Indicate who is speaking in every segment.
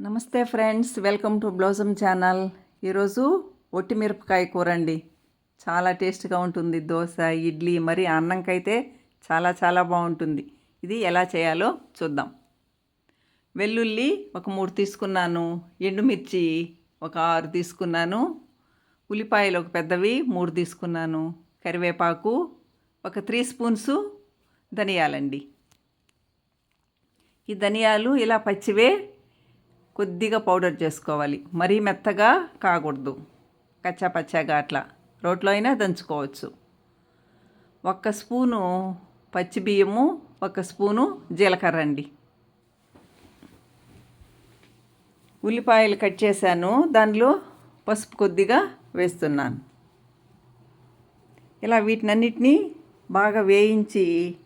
Speaker 1: నమస్తే friends welcome to blossom channel. ఈరోజు ఒట్టి మిరపకాయ కూర అండి చాలా టేస్ట్గా ఉంటుంది. దోశ ఇడ్లీ మరి అన్నంకైతే చాలా చాలా బాగుంటుంది. ఇది ఎలా చేయాలో చూద్దాం. వెల్లుల్లి ఒక మూడు తీసుకున్నాను. ఎండుమిర్చి ఒక ఆరు తీసుకున్నాను. ఉల్లిపాయలు ఒక పెద్దవి మూడు తీసుకున్నాను. కరివేపాకు ఒక త్రీ స్పూన్స్ ధనియాలండి. ఈ ధనియాలు ఇలా పచ్చివే కొద్దిగా పౌడర్ చేసుకోవాలి. మరీ మెత్తగా కాకూడదు. కచ్చా పచ్చాగా అట్లా. రోట్లో అయినా దంచుకోవచ్చు. ఒక్క స్పూను పచ్చి బియ్యము ఒక స్పూను జీలకర్ర అండి. ఉల్లిపాయలు కట్ చేశాను. దానిలో పసుపు కొద్దిగా వేస్తున్నాను. ఇలా వీటినన్నిటినీ బాగా వేయించి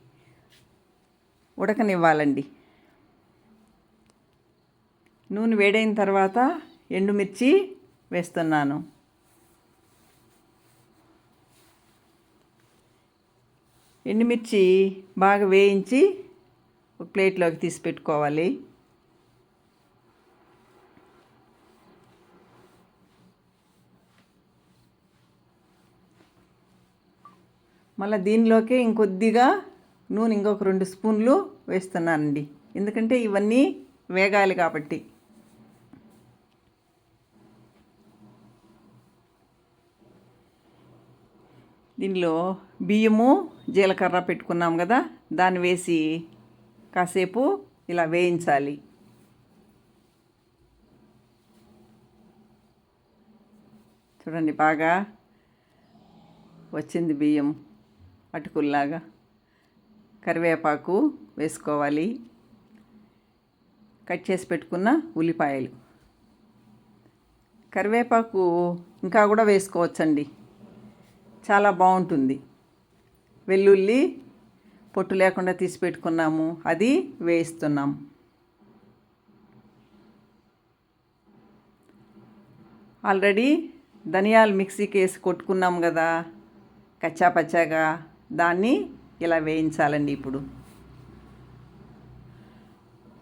Speaker 1: ఉడకనివ్వాలండి. నూనె వేడైన తర్వాత ఎండుమిర్చి వేస్తున్నాను. ఎండుమిర్చి బాగా వేయించి ఒక ప్లేట్లోకి తీసి పెట్టుకోవాలి. మళ్ళీ దీనిలోకి ఇంకొద్దిగా నూనె ఇంకొక రెండు స్పూన్లు వేస్తున్నానండి. ఎందుకంటే ఇవన్నీ వేగాలి కాబట్టి. దీనిలో బియ్యము జీలకర్ర పెట్టుకున్నాం కదా దాన్ని వేసి కాసేపు ఇలా వేయించాలి. చూడండి బాగా వచ్చింది బియ్యం అటుకుల్లాగా. కరివేపాకు వేసుకోవాలి. కట్ చేసి పెట్టుకున్న ఉల్లిపాయలు. కరివేపాకు ఇంకా కూడా వేసుకోవచ్చండి. చాలా బాగుంటుంది. వెల్లుల్లి పొట్టు లేకుండా తీసి పెట్టుకున్నాము. అది వేయిస్తున్నాం. ఆల్రెడీ ధనియాలు మిక్సీకి వేసి కొట్టుకున్నాం కదా. కచ్చా పచ్చాగా. దాన్ని ఇలా వేయించాలండి ఇప్పుడు.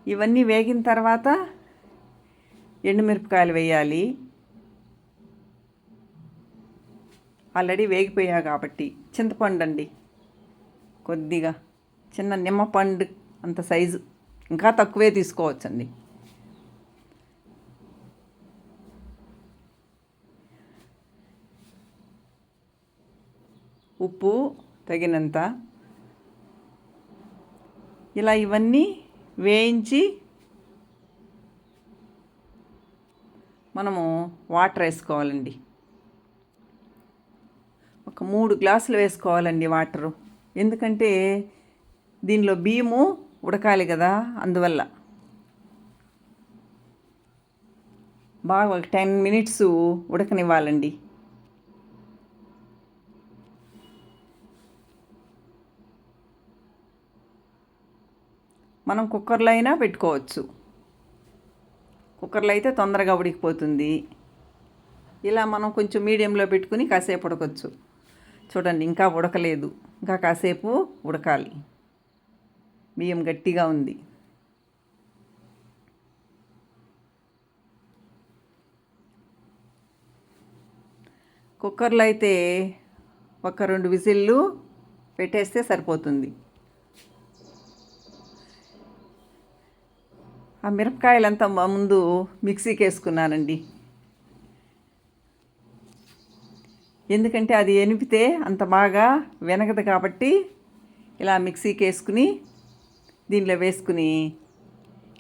Speaker 1: ఇవన్నీ వేగిన తర్వాత ఎండుమిరపకాయలు వేయాలి. ఆల్రెడీ వేగిపోయా కాబట్టి. చింతపండు అండి కొద్దిగా చిన్న నిమ్మపండు అంత సైజు. ఇంకా తక్కువే తీసుకోవచ్చండి. ఉప్పు తగినంత ఇలా ఇవన్నీ వేయించి మనము వాటర్ వేసుకోవాలండి. ఒక మూడు గ్లాసులు వేసుకోవాలండి వాటరు. ఎందుకంటే దీనిలో బియ్యము ఉడకాలి కదా అందువల్ల. బాగా ఒక టెన్ మినిట్స్ ఉడకనివ్వాలండి. మనం కుక్కర్లో అయినా పెట్టుకోవచ్చు. కుక్కర్లో అయితే తొందరగా ఉడికిపోతుంది. ఇలా మనం కొంచెం మీడియంలో పెట్టుకుని కాసేపు ఉడకొచ్చు చూడండి ఇంకా ఉడకలేదు. ఇంకా కాసేపు ఉడకాలి. బియ్యం గట్టిగా ఉంది. కుక్కర్లో అయితే ఒక రెండు విజిల్లు పెట్టేస్తే సరిపోతుంది. ఆ మిరపకాయలంతా ముందు మిక్సీకి వేసుకున్నానండి. ఎందుకంటే అది ఎనిపితే అంత బాగా వెనగదు కాబట్టి ఇలా మిక్సీకి వేసుకుని దీనిలో వేసుకుని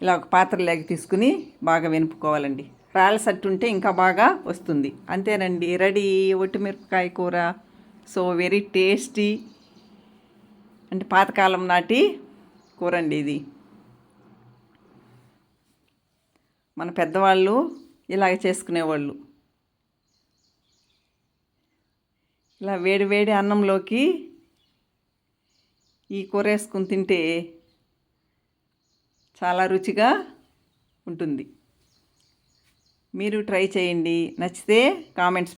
Speaker 1: ఇలా ఒక పాత్రలోకి తీసుకుని బాగా వెనుపుకోవాలండి. రాళ్ళ సట్టు ఉంటే ఇంకా బాగా వస్తుంది. అంతేనండి. రెడీ ఒట్టిమిరపకాయ కూర. సో వెరీ టేస్టీ అంటే పాతకాలం నాటి కూర అండి ఇది. మన పెద్దవాళ్ళు ఇలాగ చేసుకునేవాళ్ళు. ఇలా వేడి వేడి అన్నంలోకి ఈ కూర వేసుకుని తింటే చాలా రుచిగా ఉంటుంది. మీరు ట్రై చేయండి. నచ్చితే కామెంట్స్